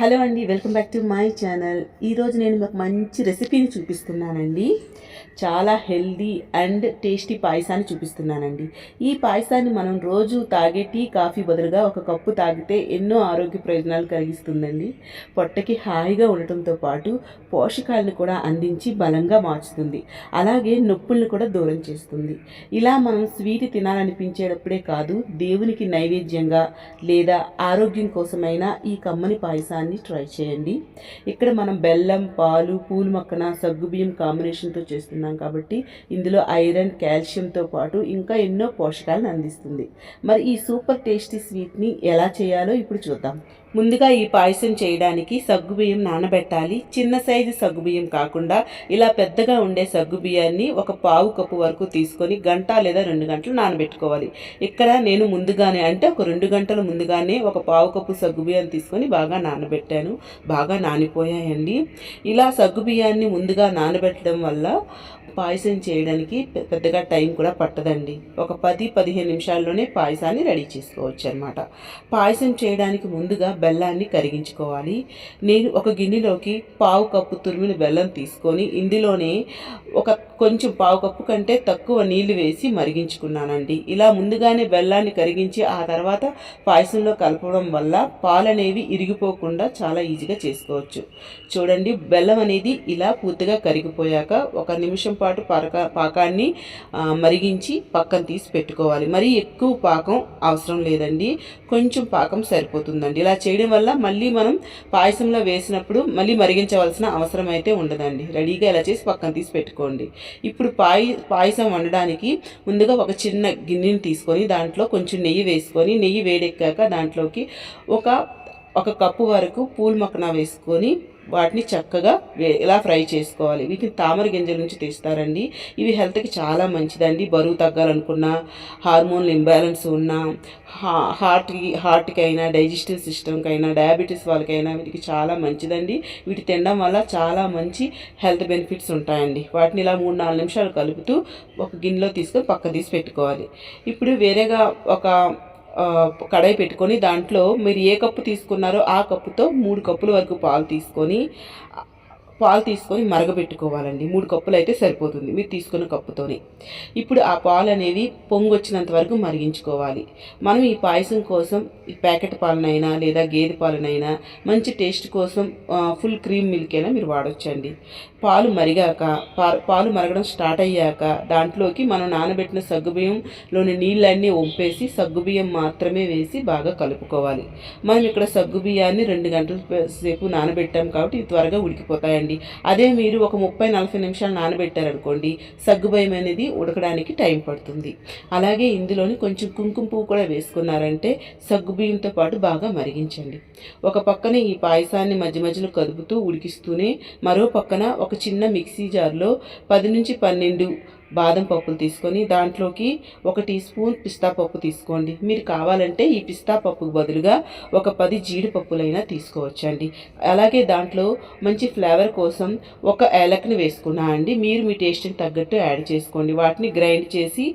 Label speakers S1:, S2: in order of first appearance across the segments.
S1: Hello అండి welcome back to my channel. ఈరోజు నేను మీకు మంచి రెసిపీని చూపిస్తున్నానండి. చాలా హెల్దీ అండ్ టేస్టీ పాయసాన్ని చూపిస్తున్నానండి. ఈ పాయసాన్ని మనం రోజు తాగే టీ కాఫీ బదులుగా ఒక కప్పు తాగితే ఎన్నో ఆరోగ్య ప్రయోజనాలు కలిగిస్తుందండి. పొట్టకి హాయిగా ఉండటంతో పాటు పోషకాలను కూడా అందించి బలంగా మార్చుతుంది. అలాగే నొప్పుల్ని కూడా దూరం చేస్తుంది. ఇలా మనం స్వీట్ తినాలనిపించేటప్పుడే కాదు దేవునికి నైవేద్యంగా లేదా ఆరోగ్యం కోసమైనా ఈ కమ్మని పాయసాన్ని ట్రై చేయండి. ఇక్కడ మనం బెల్లం పాలు పూలు మక్కన సగ్గుబియ్యం కాంబినేషన్తో చేస్తున్నాం కాబట్టి ఇందులో ఐరన్ కాల్షియంతో పాటు ఇంకా ఎన్నో పోషకాలను అందిస్తుంది. మరి ఈ సూపర్ టేస్టీ స్వీట్ని ఎలా చేయాలో ఇప్పుడు చూద్దాం. ముందుగా ఈ పాయసం చేయడానికి సగ్గుబియ్యం నానబెట్టాలి. చిన్న సైజు సగ్గుబియ్యం కాకుండా ఇలా పెద్దగా ఉండే సగ్గుబియ్యాన్ని ఒక పావు కప్పు వరకు తీసుకొని గంట లేదా రెండు గంటలు నానబెట్టుకోవాలి. ఇక్కడ నేను ముందుగానే అంటే ఒక రెండు గంటల ముందుగానే ఒక పావు కప్పు సగ్గుబియ్యం తీసుకొని బాగా నానబెట్టాను. బాగా నానిపోయాయండి. ఇలా సగ్గుబియ్యాన్ని ముందుగా నానబెట్టడం వల్ల పాయసం చేయడానికి పెద్దగా టైం కూడా పట్టదండి. ఒక పది పదిహేను నిమిషాల్లోనే పాయసాన్ని రెడీ చేసుకోవచ్చు అనమాట పాయసం చేయడానికి ముందుగా బెల్లాన్ని కరిగించుకోవాలి. నేను ఒక గిన్నెలోకి పావు కప్పు తురిమిన బెల్లం తీసుకొని ఇందులోనే ఒక కొంచెం పావు కప్పు కంటే తక్కువ నీళ్ళు వేసి మరిగించుకున్నానండి. ఇలా ముందుగానే బెల్లాన్ని కరిగించి ఆ తర్వాత పాయసంలో కలపడం వల్ల పాలు అనేవి ఇరిగిపోకుండా చాలా ఈజీగా చేసుకోవచ్చు. చూడండి బెల్లం అనేది ఇలా పూర్తిగా కరిగిపోయాక ఒక నిమిషం పాటు పాక పాకాన్ని మరిగించి పక్కన తీసి పెట్టుకోవాలి. మరీ ఎక్కువ పాకం అవసరం లేదండి. కొంచెం పాకం సరిపోతుందండి. ఇలా చేయడం వల్ల మళ్ళీ మనం పాయసంలో వేసినప్పుడు మళ్ళీ మరిగించవలసిన అవసరం అయితే ఉండదండి. రెడీగా ఇలా చేసి పక్కన తీసి పెట్టుకోండి. ఇప్పుడు పాయ పాయసం వండడానికి ముందుగా ఒక చిన్న గిన్నెని తీసుకొని దాంట్లో కొంచెం నెయ్యి వేసుకొని నెయ్యి వేడెక్కాక దాంట్లోకి ఒక ఒక కప్పు వరకు పూల్ మక్కన వేసుకొని వాటిని చక్కగా ఇలా ఫ్రై చేసుకోవాలి. వీటిని తామర గింజల నుంచి తీస్తారండి. ఇవి హెల్త్కి చాలా మంచిదండి. బరువు తగ్గాలనుకున్నా హార్మోన్లు ఇంబ్యాలెన్స్ ఉన్నా హా హార్ట్కి హార్ట్కి అయినా డైజెస్టివ్ సిస్టమ్కి అయినా డయాబెటీస్ వాళ్ళకైనా వీటికి చాలా మంచిదండి. వీటి తినడం వల్ల చాలా మంచి హెల్త్ బెనిఫిట్స్ ఉంటాయండి. వాటిని ఇలా మూడు నాలుగు నిమిషాలు కలుపుతూ ఒక గిన్నెలో తీసుకొని పక్క తీసి పెట్టుకోవాలి. ఇప్పుడు వేరేగా ఒక కడాయి పెట్టుకొని దాంట్లో మీరు ఏ కప్పు తీసుకున్నారో ఆ కప్పుతో మూడు కప్పుల వరకు పాలు తీసుకొని పాలు తీసుకొని మరగబెట్టుకోవాలండి. మూడు కప్పులు అయితే సరిపోతుంది మీరు తీసుకున్న కప్పుతోనే. ఇప్పుడు ఆ పాలు అనేవి వచ్చినంత వరకు మరిగించుకోవాలి. మనం ఈ పాయసం కోసం ఈ ప్యాకెట్ పాలనైనా లేదా గేదె పాలనైనా మంచి టేస్ట్ కోసం ఫుల్ క్రీమ్ మిల్క్ అయినా మీరు వాడొచ్చండి. పాలు మరిగాక పాలు మరగడం స్టార్ట్ అయ్యాక దాంట్లోకి మనం నానబెట్టిన సగ్గుబియ్యంలోని నీళ్ళన్నీ వంపేసి సగ్గుబియ్యం మాత్రమే వేసి బాగా కలుపుకోవాలి. మనం ఇక్కడ సగ్గుబియ్యాన్ని రెండు గంటల సేపు నానబెట్టాం కాబట్టి త్వరగా ఉడికిపోతాయండి. అదే మీరు ఒక ముప్పై నలభై నిమిషాలు నానబెట్టారనుకోండి సగ్గుబియ్యం అనేది ఉడకడానికి టైం పడుతుంది. అలాగే ఇందులోని కొంచెం కుంకుమ పువ్వు కూడా వేసుకున్నారంటే సగ్గుబియ్యంతో పాటు బాగా మరిగించండి. ఒక పక్కన ఈ పాయసాన్ని మధ్య మధ్యలో కదుపుతూ ఉడికిస్తూనే మరో పక్కన ఒక చిన్న మిక్సీ జార్లో పది నుంచి పన్నెండు బాదం పప్పులు తీసుకొని దాంట్లోకి ఒక టీ స్పూన్ పిస్తా పప్పు తీసుకోండి. మీరు కావాలంటే ఈ పిస్తా పప్పుకు బదులుగా ఒక పది జీడిపప్పులైనా తీసుకోవచ్చండి. అలాగే దాంట్లో మంచి ఫ్లేవర్ కోసం ఒక ఏలక్ని వేసుకున్నా అండి. మీరు మీ టేస్ట్ని తగ్గట్టు యాడ్ చేసుకోండి. వాటిని గ్రైండ్ చేసి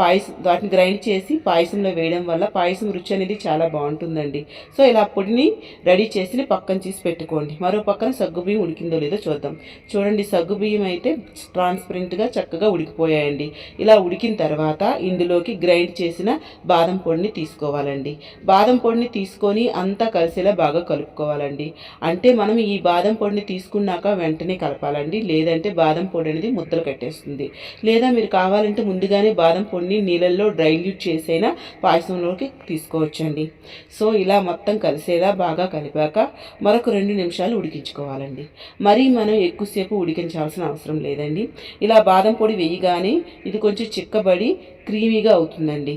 S1: పాయసం వాటిని గ్రైండ్ చేసి పాయసంలో వేయడం వల్ల పాయసం రుచి అనేది చాలా బాగుంటుందండి. సో ఇలా పొడిని రెడీ చేసి పక్కన చేసి పెట్టుకోండి. మరో పక్కన సగ్గుబియ్యం ఉడికిందో లేదో చూద్దాం. చూడండి సగ్గుబియ్యం అయితే ట్రాన్స్పరెంట్గా చక్కగా ఉడికిపోయాయండి. ఇలా ఉడికిన తర్వాత ఇందులోకి గ్రైండ్ చేసిన బాదం పొడిని తీసుకోవాలండి. బాదం పొడిని తీసుకొని అంతా కలిసేలా బాగా కలుపుకోవాలండి. అంటే మనం ఈ బాదం పొడిని తీసుకున్నాక వెంటనే కలపాలండి. లేదంటే బాదం పొడి అనేది ముద్దలు కట్టేస్తుంది. లేదా మీరు కావాలంటే ముందుగానే బాదం పొడిని నీళ్ళల్లో డ్రైల్యూట్ చేసైనా పాయసంలోకి తీసుకోవచ్చండి. సో ఇలా మొత్తం కలిసేలా బాగా కలిపాక మరొక రెండు నిమిషాలు ఉడికించుకోవాలండి. మరీ మనం ఎక్కువసేపు ఉడికించాల్సిన అవసరం లేదండి. ఇలా బాదం పొడి వేయగానే ఇది కొంచెం చిక్కబడి క్రీమీగా అవుతుందండి.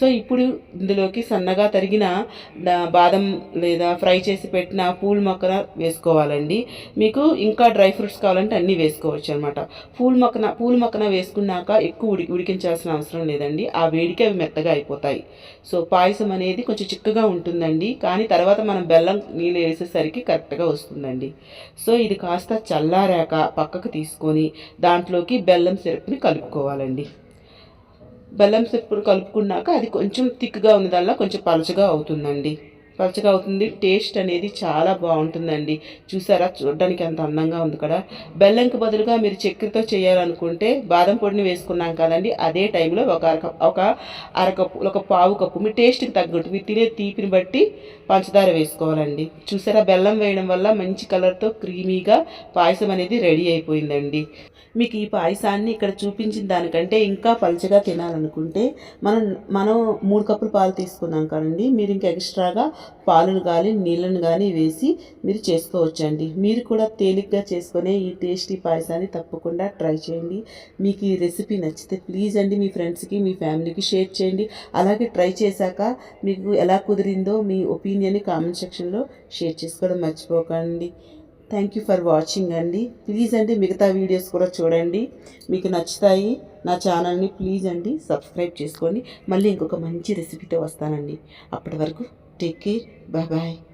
S1: సో ఇప్పుడు ఇందులోకి సన్నగా తరిగిన దా- బాదం లేదా ఫ్రై చేసి పెట్టిన పూల్ మొక్కన వేసుకోవాలండి. మీకు ఇంకా డ్రై ఫ్రూట్స్ కావాలంటే అన్నీ వేసుకోవచ్చు అనమాట పూల్ మొక్కన పూల్ మొక్కన వేసుకున్నాక ఎక్కువ ఉడి ఉడికించాల్సిన అవసరం లేదండి. ఆ వేడికి అవి మెత్తగా అయిపోతాయి. సో పాయసం అనేది కొంచెం చిక్కగా ఉంటుందండి. కానీ తర్వాత మనం బెల్లం నీళ్ళు వేసేసరికి కరెక్ట్గా వస్తుందండి. సో ఇది కాస్త చల్లారాక పక్కకు తీసుకొని దాంట్లోకి బెల్లం సిరప్ని కలుపుకోవాలండి. బెల్లం సిరప్ కలుపుకున్నాక అది కొంచెం థిక్గా ఉన్నదల్లా కొంచెం పలచగా అవుతుందండి. పలచగా అవుతుంది. టేస్ట్ అనేది చాలా బాగుంటుందండి. చూసారా? చూడడానికి ఎంత అందంగా ఉంది కదా? బెల్లంకి బదులుగా మీరు చక్కెరతో చేయాలనుకుంటే బాదం పొడిని వేసుకున్నాం కదండి. అదే టైంలో ఒక అర ఒక అరకప్పు ఒక పావు కప్పు. మీ టేస్ట్కి తగ్గట్టు మీరు తినే తీపిని బట్టి పంచదార వేసుకోవాలండి. చూసారా? బెల్లం వేయడం వల్ల మంచి కలర్తో క్రీమీగా పాయసం అనేది రెడీ అయిపోయిందండి. మీకు ఈ పాయసాన్ని ఇక్కడ చూపించిన దానికంటే ఇంకా పలుచగా తినాలనుకుంటే మనం మనం మూడు కప్పులు పాలు తీసుకున్నాం కదండి. మీరు ఇంకా ఎక్స్ట్రాగా పాలను కానీ నీళ్ళను కానీ వేసి మీరు చేసుకోవచ్చండి. మీరు కూడా తేలిగ్గా చేసుకునే ఈ టేస్టీ పాయసాన్ని తప్పకుండా ట్రై చేయండి. మీకు ఈ రెసిపీ నచ్చితే ప్లీజ్ అండి మీ ఫ్రెండ్స్కి మీ ఫ్యామిలీకి షేర్ చేయండి. అలాగే ట్రై చేశాక మీకు ఎలా కుదిరిందో మీ ఒపీనియన్ని కామెంట్ సెక్షన్లో షేర్ చేసుకోవడం మర్చిపోకండి. థ్యాంక్ యూ ఫర్ వాచింగ్ అండి. ప్లీజ్ అండి మిగతా వీడియోస్ కూడా చూడండి. మీకు నచ్చుతాయి నా ఛానల్ని ప్లీజ్ అండి సబ్స్క్రైబ్ చేసుకోండి. మళ్ళీ ఇంకొక మంచి రెసిపీతో వస్తానండి. అప్పటి వరకు Take care. Bye bye.